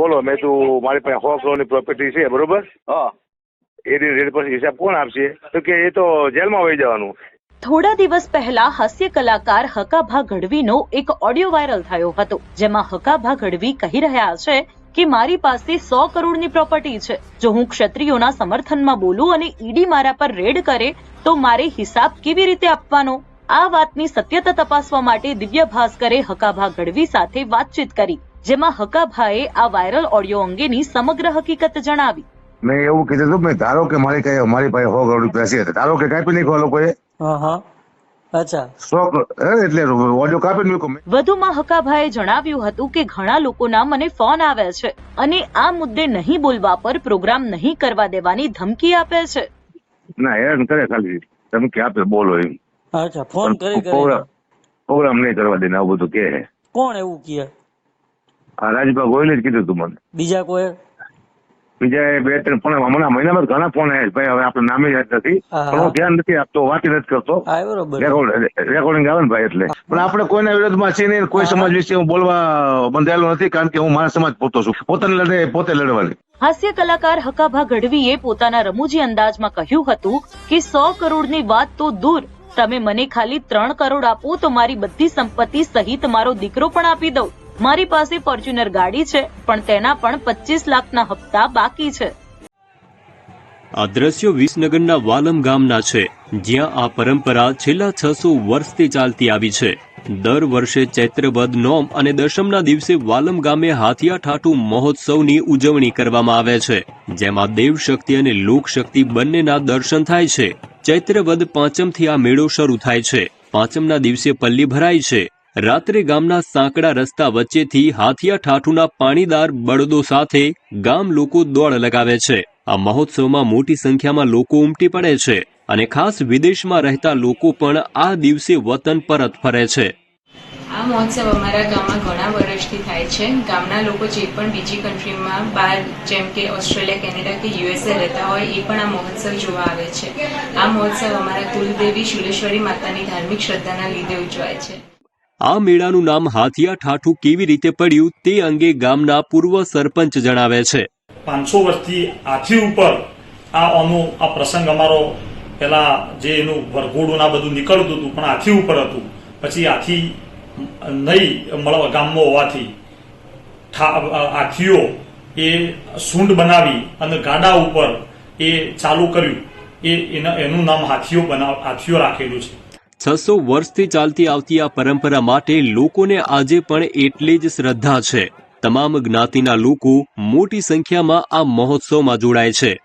બોલો મેં તું મારી પાસે સો કરોડની પ્રોપર્ટી છે બરોબર? હા. એ રેટ પર હિસાબ કોણ આપશે? તો કે એ તો જેલમાં વહી જવાનું. થોડા દિવસ પહેલા હાસ્ય કલાકાર હકાભા ગઢવીનો એક ઓડિયો વાયરલ થયો હતો જેમાં હકાભા ગઢવી કહી રહ્યા છે કે મારી પાસે સો કરોડની પ્રોપર્ટી છે. જો હું ક્ષત્રિયોના સમર્થનમાં બોલું અને ઈડી મારા પર રેડ કરે તો મારે હિસાબ કેવી રીતે આપવાનો? આ વાતની સત્યતા તપાસવા માટે દિવ્ય ભાસ્કરે હકાભા ગઢવી સાથે વાતચીત કરી. જેમાં હકાભાએ આ વાયરલ ઓડિયો અંગેની સમગ્ર હકીકત જણાવી. મેં એવું કીધું હતું મેં ધારો કે મારી કઈ મારી પાસે સો કરોડ રૂપિયા છે ધારો કે કાપી નાખ્યો લોકોએ. અચ્છા. એટલે ઓડિયો કાપી વધુમાં હકાભાએ જણાવ્યું હતું કે ઘણા લોકોના મને ફોન આવે છે અને આ મુદ્દે નહીં બોલવા પર પ્રોગ્રામ નહીં કરવા દેવાની ધમકી આપે છે. ના હેરાન કરે ખાલી. ધમકી આપે બોલો એમ. અચ્છા ફોન કરી કરી. પ્રોગ્રામ પ્રોગ્રામ નહીં કરવા દે આવું બધું કે કોણ એવું કહે? રાજભા ગોયલે જ કીધું તું મને. બીજા કોઈ? બીજા બે ત્રણ ફોન હમણાં મહિનામાં ઘણા ફોન આવ્યા ભાઈ હવે આપણે નામે યાદ નથી. પણ હું ધ્યાન નથી આપતો વાત નથી કરતો. રેકોર્ડિંગ આવે ને ભાઈ એટલે. પણ આપણે કોઈના વિરોધમાં છે નહીં કોઈ સમાજ વિશે હું બોલવા બંધાયેલો નથી કારણ કે હું મારા સમાજ પોતો છું. પોતાને લડે પોતે લડવાની. હાસ્ય કલાકાર હકાભા ગઢવીએ પોતાના રમૂજી અંદાજમાં કહ્યું હતું કે સો કરોડની વાત તો દૂર. તમે મને ખાલી ત્રણ કરોડ આપો તો મારી બધી સંપત્તિ સહિત મારો દીકરો પણ આપી દઉં. મારી પાસે ફોર્ચ્યુનર ગાડી છે, પણ તેના પણ પચીસ લાખના હપ્તા બાકી છે. આ દ્રશ્યો વિસનગરના વાલમ ગામના છે, જ્યાં આ પરંપરા છેલ્લા છસો વર્ષથી ચાલતી આવી છે. દર વર્ષે ચૈત્રવદ નોમ અને દશમના દિવસે વાલમ ગામે હાથિયા ઠાઠુ મહોત્સવની ઉજવણી કરવામાં આવે છે, જેમાં દેવશક્તિ અને લોકશક્તિ બંનેના દર્શન થાય છે. ચૈત્રવદ પાંચમથી આ મેળો શરૂ થાય છે. પાંચમના દિવસે પલ્લી ભરાય છે. રાત્રે ગામના સાંકડા રસ્તા વચ્ચેથી હાથિયા ઠાઠુના પાણીદાર બળદો સાથે ગામ લોકો દોડ લગાવે છે. આ મહોત્સવમાં મોટી સંખ્યામાં લોકો ઉમટી પડે છે અને ખાસ વિદેશમાં રહેતા લોકો પણ આ દિવસે વતન પરત ફરે છે. આ મહોત્સવ અમારા ગામમાં ઘણા વર્ષથી થાય છે. ગામના લોકો જે પણ બીજી કન્ટ્રીમાં બહાર, જેમ કે ઓસ્ટ્રેલિયા, કેનેડા કે યુએસએ રહેતા હોય, એ પણ આ મહોત્સવ જોવા આવે છે. આ મહોત્સવ અમારા કુલદેવી શુલેશ્વરી માતાની ધાર્મિક શ્રદ્ધાના લીધે ઉજવાય છે. આ મેળાનું નામ હાથિયા ઠાઠુ કેવી રીતે પડ્યું તે અંગે ગામના પૂર્વ સરપંચ જણાવે છે. પાંચસો વર્ષથી હાથી ઉપર આ આનો આ પ્રસંગ અમારો પેલા જે એનું વરઘોડું આ બધું નીકળતું હતું, પણ હાથી ઉપર હતું. પછી હાથી નહીં મળવા ગામમાં હોવાથી હાથીઓ એ સૂંઢ બનાવી અને ગાડા ઉપર એ ચાલુ કર્યું. એ એના, એનું નામ હાથીઓ બનાવ, હાથીઓ રાખેલું છે. છસો વર્ષથી ચાલતી આવતી આ પરંપરા માટે લોકોને આજે પણ એટલી જ શ્રદ્ધા છે. તમામ જ્ઞાતિના લોકો મોટી સંખ્યામાં આ મહોત્સવમાં જોડાય છે.